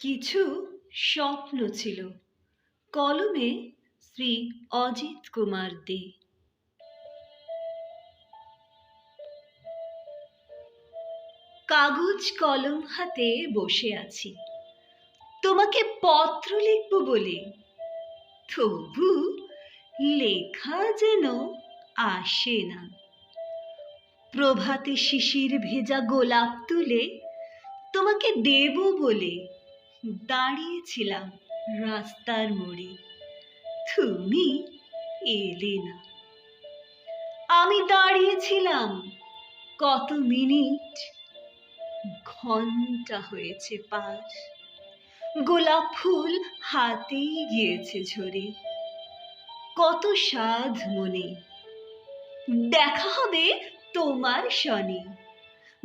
কিছু স্বপ্ন ছিল। কলমে শ্রী অজিত কুমার দে। কাগজ কলম হাতে বসে আছি। তোমাকে পত্র লিখব বলে। তবু লেখা যেন আসে না। প্রভাতে শিশির ভেজা গোলাপ তুলে তোমাকে দেব বলে। দাঁড়িয়েছিলাম রাস্তার মোড়ে। তুমি এলে না। আমি দাঁড়িয়েছিলাম কত মিনিট? ঘণ্টা হয়েছে পার গোলাপ ফুল হাতেই গিয়েছে ঝরে। কত সাধ মনে। দেখা হবে তোমার শনি।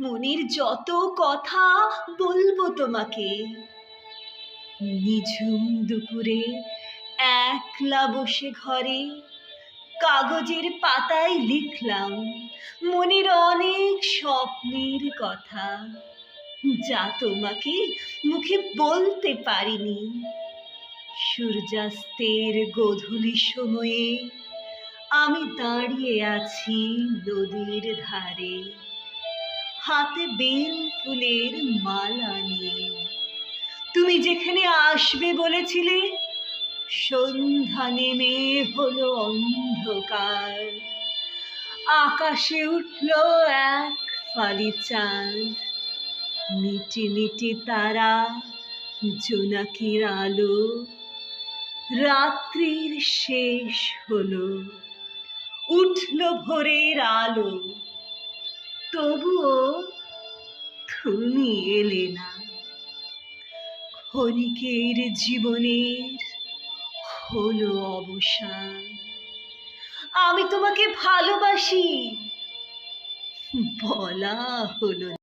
মনের যত কথা বলব তোমাকে। নিঝুম দুপুরে একলা বসে ঘরে কাগজের পাতায় লিখলাম মনের অনেক স্বপ্নের কথা, যা তোমাকে মুখে বলতে পারিনি। সূর্যাস্তের গোধূলি সময়ে আমি দাঁড়িয়ে আছি নদীর ধারে, হাতে বেল ফুলের মালা তুমি যেখানে আসবে বলেছিলে, সন্ধ্যা নেমে হলো অন্ধকার। আকাশে উঠল এক ফালি চাঁদ, মিটি মিটি তারা, জোনাকির আলো। রাত্রির শেষ হলো, উঠল ভোরের আলো। তবুও তুমি এলে না। ক্ষণিকের জীবনের হলো অবসান আমি তোমাকে ভালোবাসি বলা হলো।